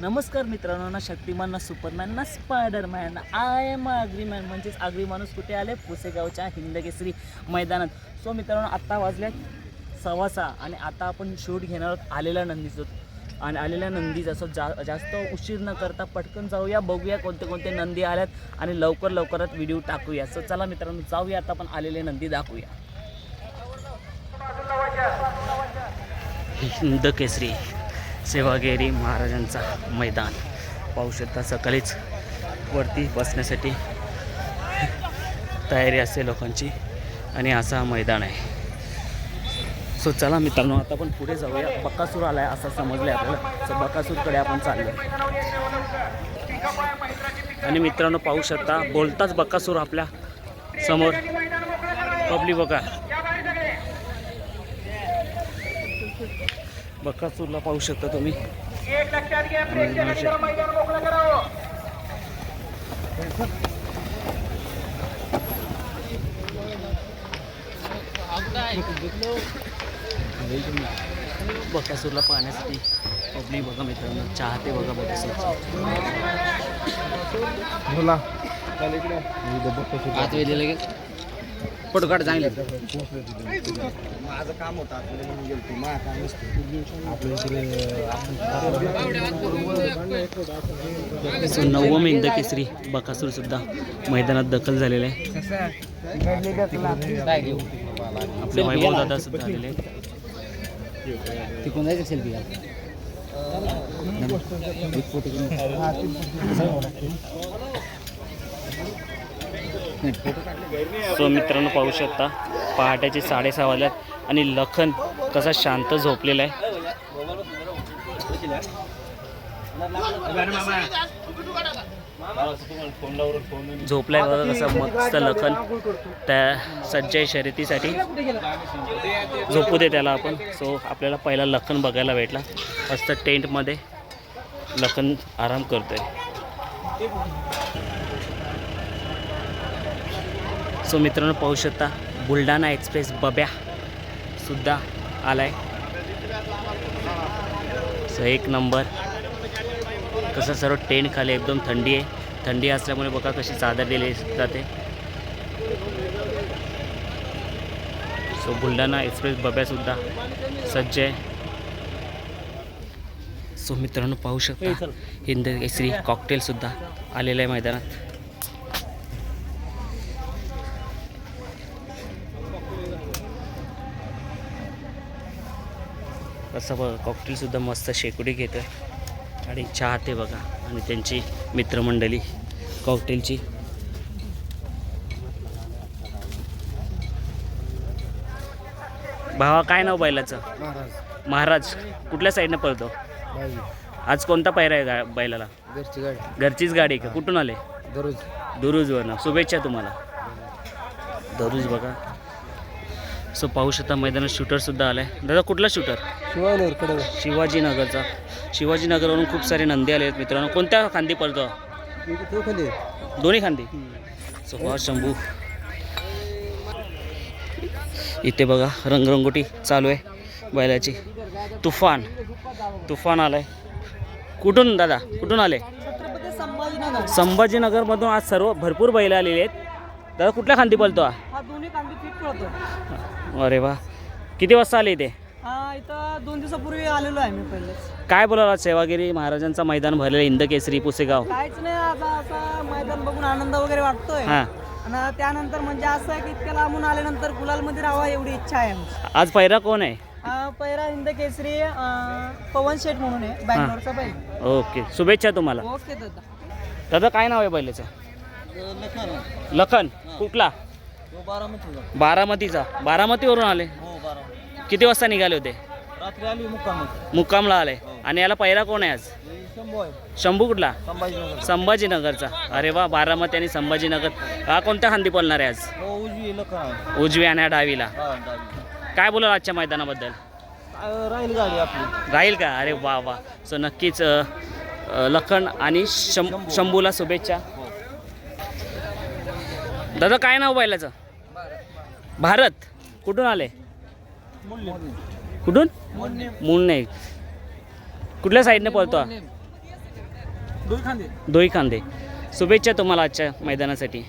नमस्कार मित्रांनो ना शक्तिमान ना सुपरमॅन ना स्पायडरमॅन. आय एम अग्रीमॅन म्हणजेच आगरी माणूस कुठे आले? पुसेगावच्या हिंदकेसरी मैदानात. सो मित्रांनो आत्ता वाजल्यात सव्वा सहा आणि आता आपण शूट घेणार आहोत आलेल्या नंदीचं. आणि आलेल्या नंदी जसं जा जास्त उशीर न करता पटकन जाऊया बघूया कोणते कोणते नंदी आल्यात आणि लवकर लवकरात व्हिडिओ टाकूया. सो चला मित्रांनो जाऊया आता आपण आलेले नंदी दाखवूया. हिंद केसरी सेवागिरी महाराजांचा मैदान. पाहू शकता सकाळीच वरती बसण्यासाठी तयारी असते लोकांची आणि असा हा मैदान आहे. सो चला मित्रांनो आता आपण पुढे जाऊया. बकासूर आला आहे असं समजलं आहे आपल्याला. सो बकासूरकडे आपण चाललो आणि मित्रांनो पाहू शकता बोलताच बकासूर आपल्यासमोर. पब्लिक बघा. बकासूरला पाहू शकता तुम्ही. बकासूरला पाहण्यासाठी पब्लिक बघा मित्रांनो चाहते बघा बकासूर बोला आत वेळी लगेच. फोटो काढ चांगले. माझं काम होतं आपल्याला म्हणून गेलो तू माझं काम नसतं आपलं इकडे सो नवम इंद केसरी बकासूर सुद्धा. मैदानात दखल झालेले आहे. आपले वैभव दादा सुद्धा आलेले आहेत. तिकडून जायचं सेल्फी घ्या सो मित्रांनो पाहू शकता पहाट्याचे साडेसहा वाजल्यात आणि लखन कसा शांत झोपलेला आहे. झोपलाय बघा कसं मस्त लखन. त्या सज्जय शर्यतीसाठी झोपू दे त्याला आपण. सो आपल्याला पहिला लखन बघायला भेटला. मस्त टेंटमध्ये लखन आराम करतोय. सो मित्रांनो पाहू शकता बुलढाणा एक्सप्रेस बब्या सुद्धा आलाय. सो एक नंबर. कसं सर्व टेंट खाली एकदम थंडी आहे. थंडी असल्यामुळे बघा कशी चादर दिली जाते. सो बुलढाणा एक्सप्रेस बब्यासुद्धा सज्ज आहे. सो मित्रांनो पाहू शकता हिंद केसरी कॉकटेलसुद्धा आलेलं आहे मैदानात. असं बघा कॉकटेलसुद्धा मस्त शेकोडी घेतो आहे आणि चहा ते बघा. आणि त्यांची मित्रमंडळी कॉकटेलची भावा काय नाव बैलाचं? महाराज. कुठल्या साईडनं पळतो? आज कोणता पैरा आहे गा बैलाला? घरची गाडी. घरचीच गाडी का? कुठून आले? दररोज. दुरुजवरनं शुभेच्छा तुम्हाला. दरुज बघा. सो पाहू शकता मैदानात शूटरसुद्धा आला आहे दादा कुठला शूटर शिवायला कडे. शिवाजीनगरचा. शिवाजीनगरवरून खूप सारे नंदी आले आहेत मित्रांनो. कोणत्या खांदी पडतो दोन्ही खांदी? सो शंभू. इथे बघा रंगरंगोटी चालू आहे बैलाची. तुफान. तुफान आलाय. कुठून दादा? कुठून आले? संभाजीनगरमधून आज सर्व भरपूर बैल आलेले आहेत. दादा कुठल्या खांदी पळतो हा? हा दोन्ही कांदे फिट पडतो अरे वा. किती वाजता आले इथे? हा इथं दोन दिवसापूर्वी आलेलो आहे मी पहिलेच काय बोलाला सेवागिरी महाराजांचं मैदान भरलेलं इंद केसरी पुसेगाव? काहीच नाही आता असं मैदान बघून आनंद वगैरे वाटतोय. हां. आणि त्यानंतर म्हणजे असं आहे की इतक्या लांबून आल्यानंतर गुलालमध्ये राहावा एवढी इच्छा आहे आमची. आज पैरा कोण आहे? हा, पहिला हिंद केसरी अं, पवन शेठ म्हणून आहे बँगलोरचा बैल. ओके. शुभेच्छा तुम्हाला. ओके दादा. दादा काय नाव आहे बैलाचं? लखन. कुठला? बारामती बारामतीचा. बारामतीवरून आले? हो किती वाजता निघाले होते? मुक्कामला. आले. आणि याला पहिरा कोण आहे आज? शंभू कुठला? संभाजीनगर. संभाजीनगरचा. अरे वा बारामती आणि संभाजीनगर. हा कोणत्या खांदी पळणार आहे आज? हो उजवी आणि डावीला. हा, डावी. काय बोलाल आजच्या मैदानाबद्दल? राहील आपली. राहील का? अरे वा वा. सो नक्कीच लखन आणि शं शंभूला शुभेच्छा. दादा काय नाव बैलाचं? भारत. कुठून आले? कुठून? मुन्ने. कुठल्या साईडने पळतो? दोही कांदे शुभेच्छा तुम्हाला आजच्या मैदानासाठी.